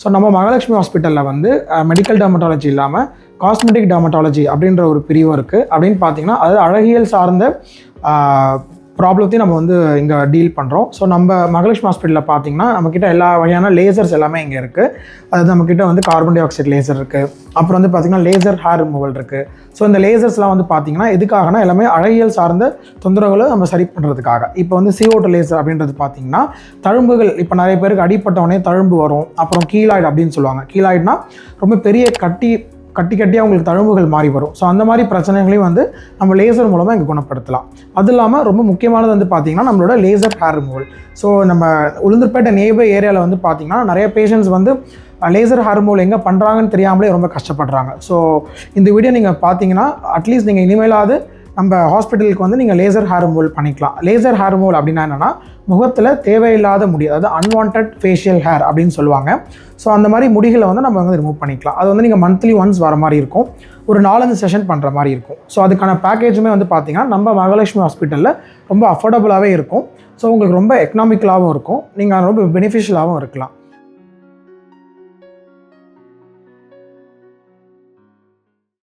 So நம்ம மகாலட்சுமி ஹாஸ்பிட்டலில் வந்து மெடிக்கல் டெர்மட்டாலஜி இல்லாமல் காஸ்மெட்டிக் டெர்மட்டாலஜி அப்படின்ற ஒரு பிரிவு இருக்குது அப்படின்னு பார்த்தீங்கன்னா அது அழகியல் சார்ந்த ப்ராப்ளத்தையும் நம்ம வந்து இங்கே டீல் பண்ணுறோம் ஸோ நம்ம மகாலட்சுமி ஹாஸ்பிட்டலில் பார்த்தீங்கன்னா நம்மக்கிட்ட எல்லா வகையான லேசர்ஸ் எல்லாமே இங்கே இருக்குது அதாவது நம்மக்கிட்ட வந்து கார்பன் டை ஆக்சைடு லேசர் இருக்குது அப்புறம் வந்து பார்த்திங்கன்னா லேசர் ஹேர் ரிமூவல் இருக்குது ஸோ இந்த லேசர்ஸ்லாம் வந்து பார்த்திங்கன்னா எதுக்காகனா எல்லாமே அழகியல் சார்ந்த தொந்தரவுகளை நம்ம சரி பண்ணுறதுக்காக இப்போ வந்து சிஓட்டு லேசர் அப்படின்றது பார்த்திங்கன்னா தழும்புகள் இப்போ நிறைய பேருக்கு அடிப்பட்டவனே தழும்பு வரும். அப்புறம் கீழாய்டு அப்படின்னு சொல்லுவாங்க. கீழாய்டுனா ரொம்ப பெரிய கட்டி கட்டி கட்டியாக உங்களுக்கு தழும்புகள் மாறி வரும். ஸோ அந்த மாதிரி பிரச்சனைகளையும் வந்து நம்ம லேசர் மூலமாக இங்கே குணப்படுத்தலாம். அது இல்லாமல் ரொம்ப முக்கியமானது வந்து பார்த்திங்கன்னா நம்மளோட லேசர் ஹேர் ரிமூவல் ஸோ நம்ம உளுந்தூர்பேட்டை நேபர் ஏரியாவில் வந்து பார்த்திங்கன்னா நிறைய பேஷண்ட்ஸ் வந்து லேசர் ஹார்மோல் எங்கே பண்ணுறாங்கன்னு தெரியாமலே ரொம்ப கஷ்டப்படுறாங்க. ஸோ இந்த வீடியோ நீங்கள் பார்த்தீங்கன்னா அட்லீஸ்ட் நீங்கள் இனிமேலாவது நம்ம ஹாஸ்பிட்டலுக்கு வந்து நீங்கள் லேசர் ஹார்மோல் பண்ணிக்கலாம். லேசர் ஹார்மோல் அப்படின்னா என்னென்னா முகத்தில் தேவையில்லாத முடி அதாவது அன்வான்ட் ஃபேஷியல் ஹேர் அப்படின்னு சொல்லுவாங்க. ஸோ அந்த மாதிரி முடிகளை வந்து நம்ம வந்து ரிமூவ் பண்ணிக்கலாம். அது வந்து நீங்கள் மந்த்லி ஒன்ஸ் வர மாதிரி இருக்கும். ஒரு நாலஞ்சு செஷன் பண்ணுற மாதிரி இருக்கும். ஸோ அதுக்கான பேக்கேஜுமே வந்து பார்த்தீங்கன்னா நம்ம மகாலட்சுமி ஹாஸ்பிட்டலில் ரொம்ப அஃபோர்டபுளாகவே இருக்கும். ஸோ உங்களுக்கு ரொம்ப எக்கனாமிக்கலாகவும் இருக்கும். நீங்கள் ரொம்ப பெனிஃபிஷியலாகவும் இருக்கலாம்.